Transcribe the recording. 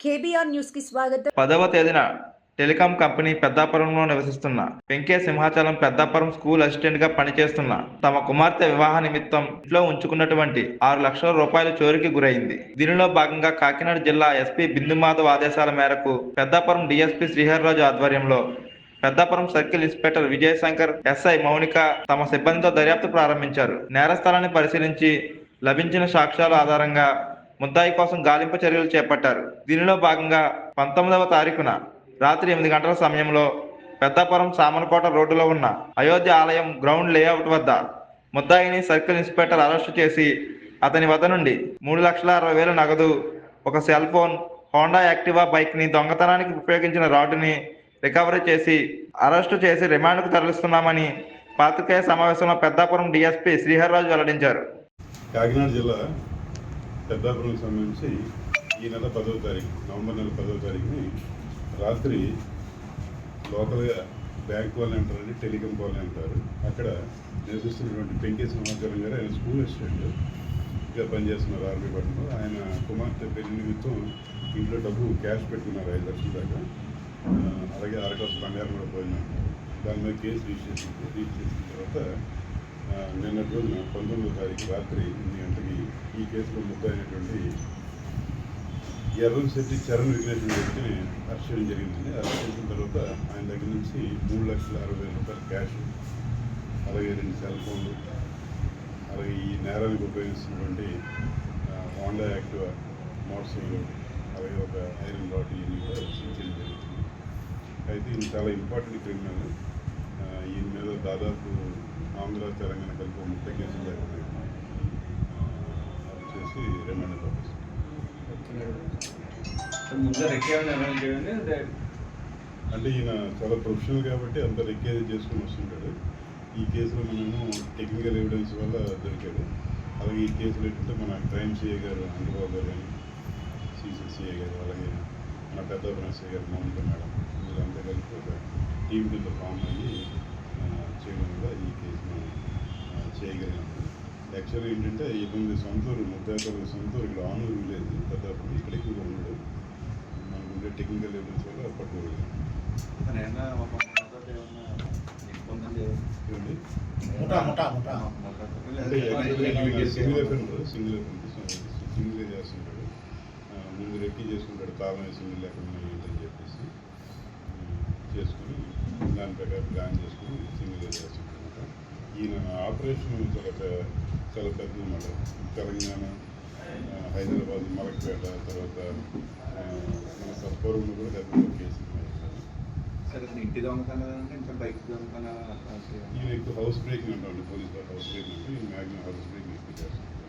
KBR న్యూస్కి స్వాగతం. పదవ తేదీన టెలికాం కంపెనీ పెద్దాపురంలో నివసిస్తున్న వెంకయ్య సింహాచలం పెద్దాపురం స్కూల్ అసిస్టెంట్గా పనిచేస్తున్న తమ కుమార్తె వివాహ నిమిత్తం ఇంట్లో ఉంచుకున్నటువంటి ఆరు లక్షల రూపాయల చోరీకి గురైంది. దీనిలో భాగంగా కాకినాడ జిల్లా ఎస్పీ బిందుమాధవ్ ఆదేశాల మేరకు పెద్దాపురం డిఎస్పీ శ్రీహర్రాజు ఆధ్వర్యంలో Peddapuram circle inspector Vijayashankar SI Mounika తమ సిబ్బందితో దర్యాప్తు ప్రారంభించారు. నేరస్థలాన్ని పరిశీలించి లభించిన సాక్ష్యాల ఆధారంగా ముద్దాయి కోసం గాలింపు చర్యలు చేపట్టారు. దీనిలో భాగంగా పంతొమ్మిదవ తారీఖున రాత్రి ఎనిమిది గంటల సమయంలో పెద్దాపురం సామనకోట రోడ్డులో ఉన్న అయోధ్య ఆలయం గ్రౌండ్ లేఅవుట్ వద్ద ముద్దాయిని సర్కిల్ ఇన్స్పెక్టర్ అరెస్టు చేసి అతని వద్ద నుండి మూడు లక్షల అరవై వేల నగదు ఒక సెల్ ఫోన్ హోండా యాక్టివా బైక్ని దొంగతనానికి ఉపయోగించిన రాడ్డుని రికవరీ చేసి అరెస్టు చేసి రిమాండ్కు తరలిస్తున్నామని పాత్రికేయ సమావేశంలో పెద్దాపురం డిఎస్పీ శ్రీహర్రాజు వెల్లడించారు. కాకినాడ జిల్లా పెద్దాపురం సంబంధించి ఈ నెల పదవ తారీఖు నవంబర్ నెల పదవ తారీఖుని రాత్రి లోకల్గా బ్యాంక్ వాళ్ళు అంటారండి టెలికాం వాళ్ళు అంటారు. అక్కడ నివసిస్తున్నటువంటి పెంకే సింహాచలం గారు ఆయన స్కూల్ అసిస్టెంట్గా పనిచేస్తున్నారు ఆర్మీ పట్టణంలో. ఆయన కుమార్తె పెళ్ళి నిమిత్తం ఇంట్లో డబ్బు క్యాష్ పెట్టుకున్నారు ఐదు లక్షల దాకా. అలాగే అరకాసు బంగారం కూడా పోయినా. దాని మీద కేసు రిజిస్టర్ చేసి చేసిన తర్వాత నిన్నటి రోజున పంతొమ్మిదో తారీఖు రాత్రి ఎనిమిది గంటకి ఈ కేసులో ముద్దైనటువంటి ఎర్రన్ శెట్టి చరణ్ విఘ్నేష్ వ్యక్తిని అరెస్ట్ చేయడం జరిగిందండి. అరెస్ట్ చేసిన తర్వాత ఆయన దగ్గర నుంచి మూడు లక్షల అరవై వేల రూపాయలు క్యాష్ అలాగే రెండు సెల్ ఫోన్లు అలాగే ఈ నేరానికి ఉపయోగిస్తున్నటువంటి హోండా యాక్టివా మోటార్ సైకిల్ అలాగే ఒక ఐరన్ రాడ్ ఇవన్నీ కూడా అయితే ఇది చాలా ఇంపార్టెంట్ క్రిమినల్. ఈయన మీద దాదాపు ఆంధ్ర తెలంగాణ కలిపి ముప్పై కేసులు జరిగినాయి. అది చేసి రిమాండ్ అంటే ఈయన చాలా ప్రొఫెషనల్ కాబట్టి అంత రిక్కేజ్ చేసుకుని వస్తుంటాడు. ఈ కేసులో మనము టెక్నికల్ ఎవిడెన్స్ వల్ల దొరికాడు. అలాగే ఈ కేసులో ఏంటంటే మన క్రైమ్ సిఐ గారు అండబాబు గారు కానీ సిసిసిఐ గారు అలాగే మన పెద్ద ఎస్ఐ గారు మౌనిక మేడం. కలిపి ఒక టీం కింద ఫామ్ అయ్యి ఆ, చేయడం వల్ల ఈ కేసును చేయగలిగాము. యాక్చువల్గా ఏంటంటే ఇతని సొంతూరు ముద్దాకలు సొంతూరు ఇక్కడ ఆనూరు విలేజ్ పెద్దప్పుడు ఇక్కడ ఎక్కువగా ఉండడు మనకు ఉండే టెక్నికల్ ఎవిడెన్స్ వల్ల అంటే single offend single offend single చేస్తుంటాడు. ముందు రెక్కి చేసుకుంటాడు కాలం సింగిల్ ఎఫెండ్ ఏంటని చెప్పేసి. చేసుకుని దాని ప్రకారం ప్లాన్ చేసుకుని సింగిల్ చేస్తుంటాడు ఈయన ఆపరేషన్ చాలా చాలా పెద్ద అన్నమాట తెలంగాణ హైదరాబాద్ మలక్పేట తర్వాత మన సత్వరంలో కూడా పెద్ద కేసు ఇంటి దొంగతనం అంటే ఈయన ఎక్కువ హౌస్ బ్రేకింగ్ అంటాడు పోలీస్ హౌస్ బ్రేకింగ్ అంటే మ్యాక్సిమం హౌస్ బ్రేకింగ్ ఎక్కువ చేస్తుంటారు